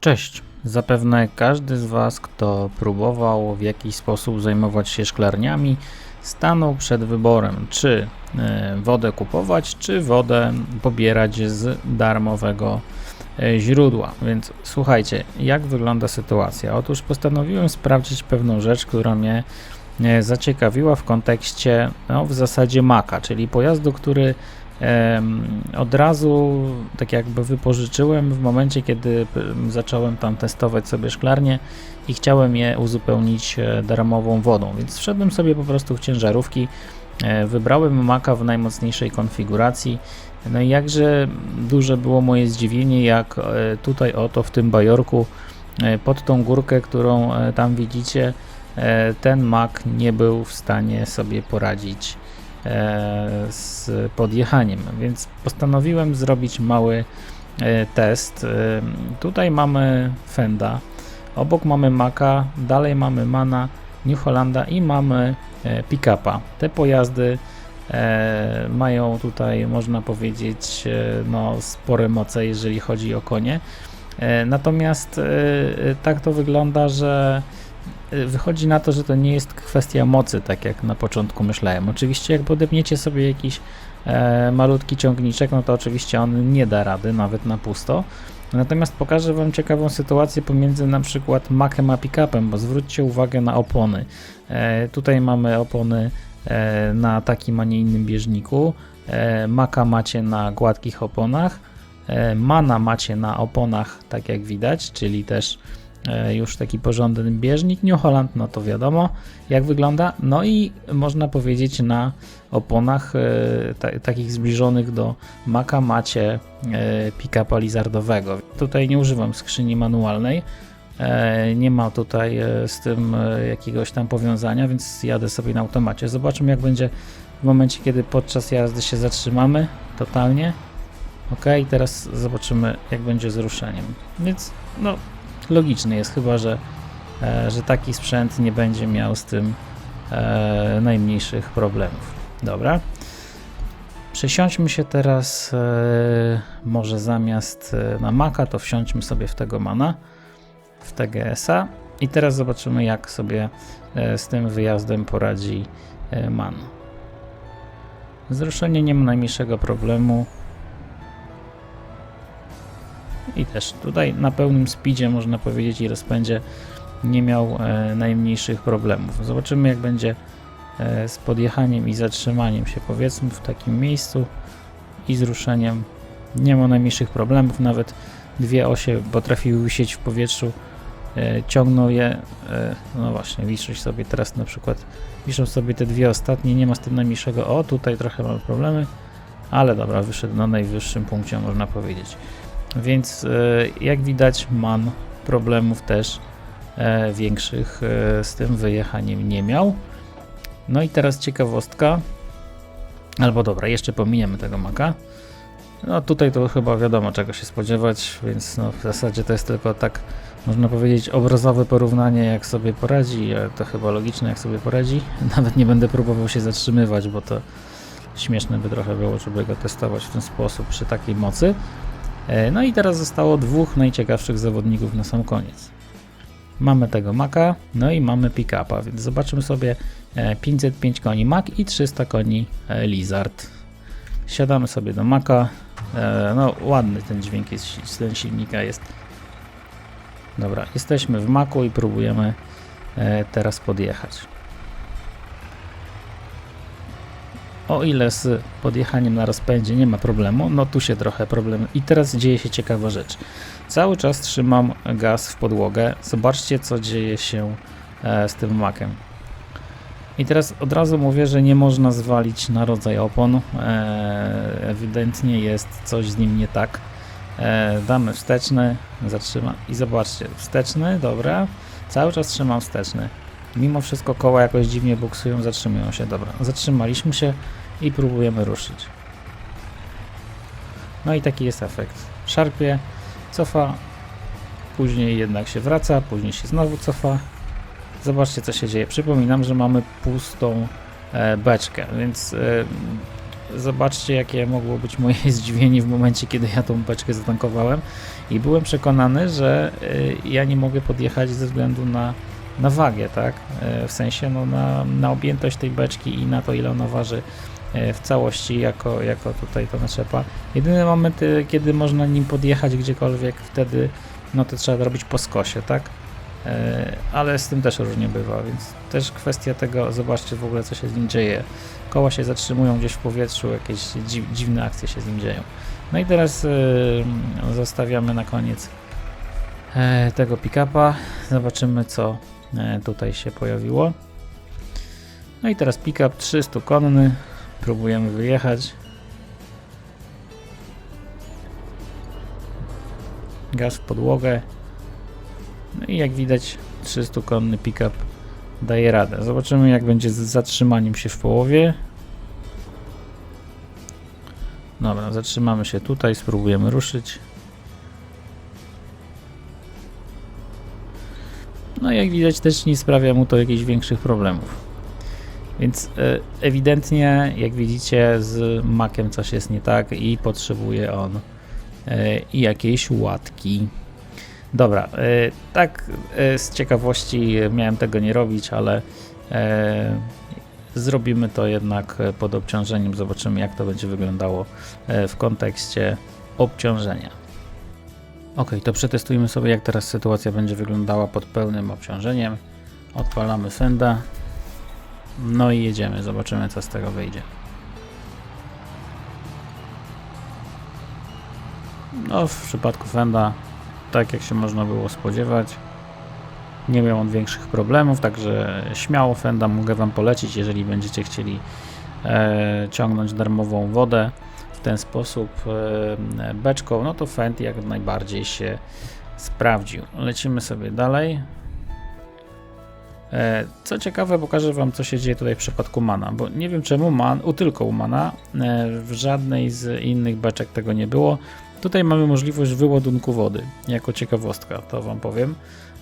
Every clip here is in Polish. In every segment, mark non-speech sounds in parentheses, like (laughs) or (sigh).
Cześć. Zapewne każdy z Was, kto próbował w jakiś sposób zajmować się szklarniami, stanął przed wyborem, czy e, wodę kupować, czy wodę pobierać z darmowego e, źródła. Więc słuchajcie, jak wygląda sytuacja? Otóż postanowiłem sprawdzić pewną rzecz, która mnie e, zaciekawiła w kontekście no, w zasadzie Maka, czyli pojazdu, który od razu tak jakby wypożyczyłem w momencie, kiedy zacząłem tam testować sobie szklarnie i chciałem je uzupełnić e, darmową wodą, więc wszedłem sobie po prostu w ciężarówki, e, wybrałem Maca w najmocniejszej konfiguracji, no i jakże duże było moje zdziwienie, jak e, tutaj oto w tym bajorku pod tą górkę, którą tam widzicie, ten Mac nie był w stanie sobie poradzić z podjechaniem, więc postanowiłem zrobić mały e, test. E, Tutaj mamy Fenda, obok mamy Maca, dalej mamy Mana, New Hollanda i mamy e, Pickupa. Te pojazdy e, mają tutaj, można powiedzieć, e, no, spore moce, jeżeli chodzi o konie. E, Natomiast e, e, tak to wygląda, że e, wychodzi na to, że to nie jest kwestia mocy, tak jak na początku myślałem. Oczywiście, jak podepniecie sobie jakiś e, malutki ciągniczek, no to oczywiście on nie da rady, nawet na pusto. Natomiast pokażę Wam ciekawą sytuację pomiędzy na przykład Macem a pickupem, bo zwróćcie uwagę na opony. E, tutaj mamy opony e, na takim, a nie innym bieżniku. E, Maca macie na gładkich oponach. E, Mana macie na oponach, tak jak widać, czyli też już taki porządny bieżnik. New Holland, no to wiadomo jak wygląda. No i można powiedzieć na oponach e, ta, takich zbliżonych do Maca macie e, pick-upa lizardowego. Tutaj nie używam skrzyni manualnej. E, nie ma tutaj e, z tym e, jakiegoś tam powiązania, więc jadę sobie na automacie. Zobaczymy jak będzie w momencie, kiedy podczas jazdy się zatrzymamy totalnie. Ok, teraz zobaczymy jak będzie z ruszeniem. Więc no, logiczne jest chyba, że, e, że taki sprzęt nie będzie miał z tym e, najmniejszych problemów. Dobra. Przesiądźmy się teraz e, może zamiast na Maca, to wsiądźmy sobie w tego Mana, w TGS-a i teraz zobaczymy jak sobie z tym wyjazdem poradzi Man. Zruszenie nie ma najmniejszego problemu. I też tutaj na pełnym speedzie można powiedzieć i rozpędzie nie miał e, najmniejszych problemów. Zobaczymy jak będzie e, z podjechaniem i zatrzymaniem się powiedzmy w takim miejscu i z ruszeniem nie ma najmniejszych problemów, nawet dwie osie potrafiły wisieć w powietrzu, e, ciągną je, e, no właśnie wiszeć sobie teraz na przykład, wiszą sobie te dwie ostatnie, nie ma z tym najmniejszego, o tutaj trochę mamy problemy, ale dobra, wyszedł na najwyższym punkcie można powiedzieć. Więc e, jak widać man problemów też e, większych e, z tym wyjechaniem nie miał. No i teraz ciekawostka. Albo dobra, jeszcze pominiemy tego maka. No tutaj to chyba wiadomo czego się spodziewać, więc no, w zasadzie to jest tylko tak, można powiedzieć, obrazowe porównanie jak sobie poradzi, to chyba logiczne jak sobie poradzi. (laughs) Nawet nie będę próbował się zatrzymywać, bo to śmieszne by trochę było, żeby go testować w ten sposób przy takiej mocy. E, No i teraz zostało dwóch najciekawszych zawodników na sam koniec. Mamy tego Maka, no i mamy pick-upa, więc zobaczymy sobie e, 505 koni Mac i 300 koni e, Lizard. Siadamy sobie do Maka. E, No ładny ten dźwięk jest, ten silnika jest. Dobra, jesteśmy w Macu i próbujemy e, teraz podjechać. O ile z podjechaniem na rozpędzie nie ma problemu, no tu się trochę problem. I teraz dzieje się ciekawa rzecz. Cały czas trzymam gaz w podłogę. Zobaczcie, co dzieje się e, z tym makiem. I teraz od razu mówię, że nie można zwalić na rodzaj opon. E, ewidentnie jest coś z nim nie tak. E, damy wsteczny, zatrzyma i zobaczcie, wsteczny, dobra. Cały czas trzymam wsteczny. Mimo wszystko koła jakoś dziwnie buksują, zatrzymują się. Dobra, zatrzymaliśmy się i próbujemy ruszyć. No i taki jest efekt. Szarpie, cofa, później jednak się wraca, później się znowu cofa. Zobaczcie co się dzieje. Przypominam, że mamy pustą e, beczkę, więc e, zobaczcie, jakie mogło być moje (laughs) zdziwienie w momencie, kiedy ja tą beczkę zatankowałem i byłem przekonany, że y, ja nie mogę podjechać ze względu na, na wagę, tak? Y, w sensie no, na, na objętość tej beczki i na to, ile ona waży y, w całości jako, jako tutaj to naczepa. Jedyny moment, kiedy można nim podjechać gdziekolwiek, wtedy no to trzeba robić po skosie, tak? E, ale z tym też różnie bywa, więc też kwestia tego, zobaczcie w ogóle co się z nim dzieje. Koła się zatrzymują gdzieś w powietrzu, jakieś dzi dziwne akcje się z nim dzieją. No i teraz e, zostawiamy na koniec e, tego pick-upa. Zobaczymy co e, tutaj się pojawiło. No i teraz pick-up 300 konny. Próbujemy wyjechać. Gaz w podłogę. No i jak widać 300-konny pickup daje radę. Zobaczymy jak będzie z zatrzymaniem się w połowie. Dobra, zatrzymamy się tutaj, spróbujemy ruszyć. No jak widać też nie sprawia mu to jakichś większych problemów. Więc e, ewidentnie, jak widzicie, z Maciem coś jest nie tak i potrzebuje on e, jakiejś łatki. Dobra, e, tak z ciekawości miałem tego nie robić, ale zrobimy to jednak pod obciążeniem. Zobaczymy, jak to będzie wyglądało w kontekście obciążenia. Ok, to przetestujmy sobie, jak teraz sytuacja będzie wyglądała pod pełnym obciążeniem. Odpalamy fenda. No i jedziemy, zobaczymy, co z tego wyjdzie. No, w przypadku fenda tak jak się można było spodziewać. Nie miał on większych problemów, także śmiało Fenda mogę Wam polecić, jeżeli będziecie chcieli e, ciągnąć darmową wodę w ten sposób e, beczką, no to Fend jak najbardziej się sprawdził. Lecimy sobie dalej. E, co ciekawe, pokażę Wam, co się dzieje tutaj w przypadku Mana, bo nie wiem czemu man, u tylko u Mana, e, w żadnej z innych beczek tego nie było. Tutaj mamy możliwość wyładunku wody, jako ciekawostka, to Wam powiem.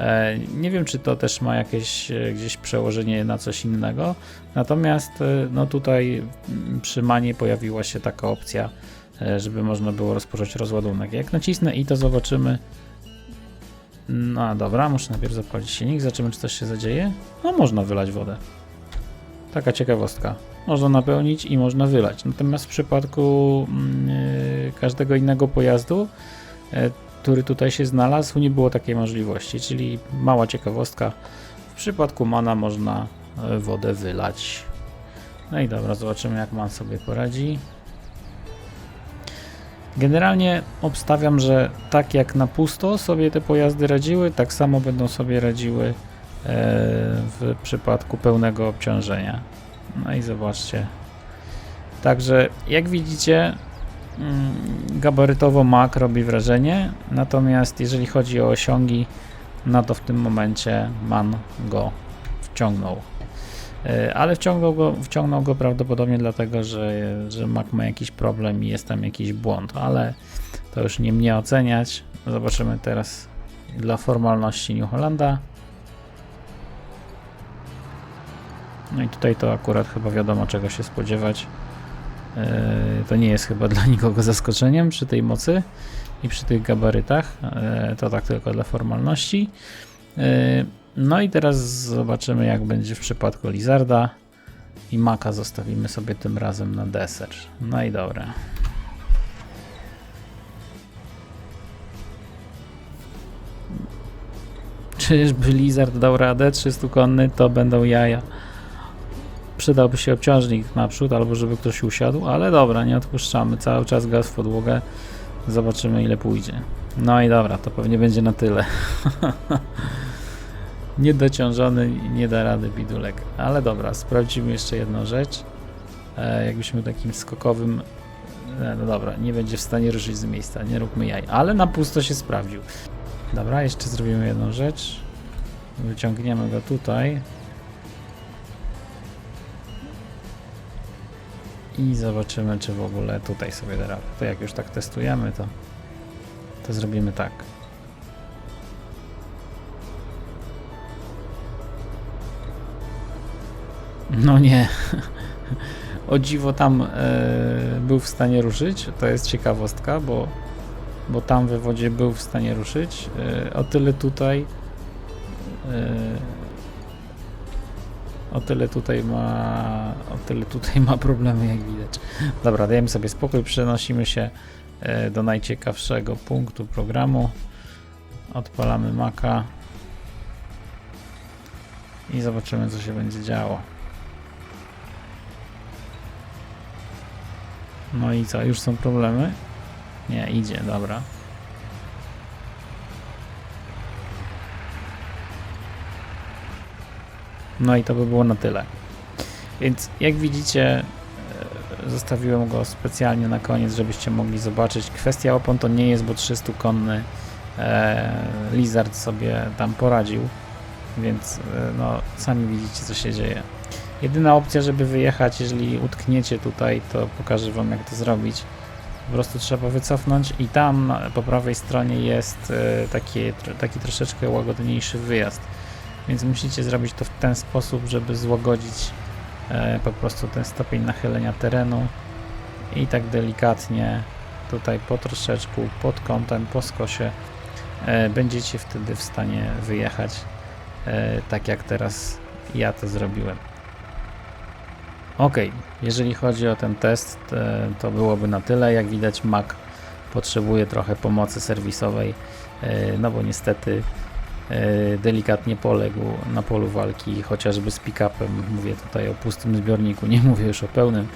E, nie wiem, czy to też ma jakieś e, gdzieś przełożenie na coś innego, natomiast e, no tutaj mm, przy Manie pojawiła się taka opcja, żeby można było rozpocząć rozładunek. Jak nacisnę i to zobaczymy. No dobra, muszę najpierw zapalić silnik, zobaczymy, czy coś się zadzieje. No można wylać wodę. Taka ciekawostka można napełnić i można wylać. Natomiast w przypadku yy, każdego innego pojazdu, który tutaj się znalazł, nie było takiej możliwości, czyli mała ciekawostka. W przypadku mana można e, wodę wylać. No i dobra, zobaczymy jak man sobie poradzi. Generalnie obstawiam, że tak jak na pusto sobie te pojazdy radziły, tak samo będą sobie radziły w przypadku pełnego obciążenia. No i zobaczcie. Także jak widzicie, gabarytowo Mac robi wrażenie, natomiast jeżeli chodzi o osiągi, no to w tym momencie Man go wciągnął. E, ale wciągnął go, wciągnął go prawdopodobnie dlatego, że, że Mac ma jakiś problem i jest tam jakiś błąd, ale to już nie mnie oceniać. Zobaczymy teraz dla formalności New Hollanda. No i tutaj to akurat chyba wiadomo czego się spodziewać. E, to nie jest chyba dla nikogo zaskoczeniem przy tej mocy i przy tych gabarytach. E, to tak tylko dla formalności. E, no i teraz zobaczymy jak będzie w przypadku Lizarda i Maka zostawimy sobie tym razem na deser. No i dobra. Czyżby Lizard dał radę 300 konny? To będą jaja przydałby się obciążnik naprzód, albo żeby ktoś usiadł, ale dobra, nie odpuszczamy, cały czas gaz w podłogę, zobaczymy ile pójdzie. No i dobra, to pewnie będzie na tyle. (laughs) Niedociążony, nie da rady bidulek, ale dobra, sprawdzimy jeszcze jedną rzecz. E, jakbyśmy takim skokowym, e, no dobra, nie będzie w stanie ruszyć z miejsca, nie róbmy jaj, ale na pusto się sprawdził. Dobra, jeszcze zrobimy jedną rzecz. Wyciągniemy go tutaj. I zobaczymy, czy w ogóle tutaj sobie da radę. To jak już tak testujemy, to, to zrobimy tak. No nie. (laughs) o dziwo tam e, był w stanie ruszyć. To jest ciekawostka, bo, bo tam we wodzie był w stanie ruszyć. E, o tyle tutaj. E, o tyle tutaj ma. O tyle tutaj ma problemy, jak widać. Dobra, dajemy sobie spokój, przenosimy się e, do najciekawszego punktu programu. Odpalamy Maca i zobaczymy, co się będzie działo. No i co, już są problemy? Nie, idzie, dobra. No i to by było na tyle. Więc jak widzicie, e, zostawiłem go specjalnie na koniec, żebyście mogli zobaczyć. Kwestia opon to nie jest, bo 300-konny e, Lizard sobie tam poradził, więc e, no, sami widzicie, co się dzieje. Jedyna opcja, żeby wyjechać, jeżeli utkniecie tutaj, to pokażę Wam, jak to zrobić. Po prostu trzeba wycofnąć i tam po prawej stronie jest e, taki, taki troszeczkę łagodniejszy wyjazd. Więc musicie zrobić to w ten sposób, żeby złagodzić e, po prostu ten stopień nachylenia terenu i tak delikatnie tutaj po troszeczku pod kątem, po skosie e, będziecie wtedy w stanie wyjechać e, tak jak teraz ja to zrobiłem. Ok, jeżeli chodzi o ten test, to byłoby na tyle. Jak widać, Mac potrzebuje trochę pomocy serwisowej, no bo niestety delikatnie poległ na polu walki, chociażby z pick-upem. Mówię tutaj o pustym zbiorniku, nie mówię już o pełnym.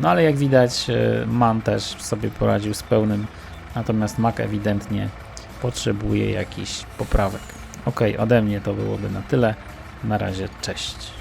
No ale jak widać, e, Man też sobie poradził z pełnym, natomiast Mac ewidentnie potrzebuje jakichś poprawek. Ok, ode mnie to byłoby na tyle. Na razie, cześć.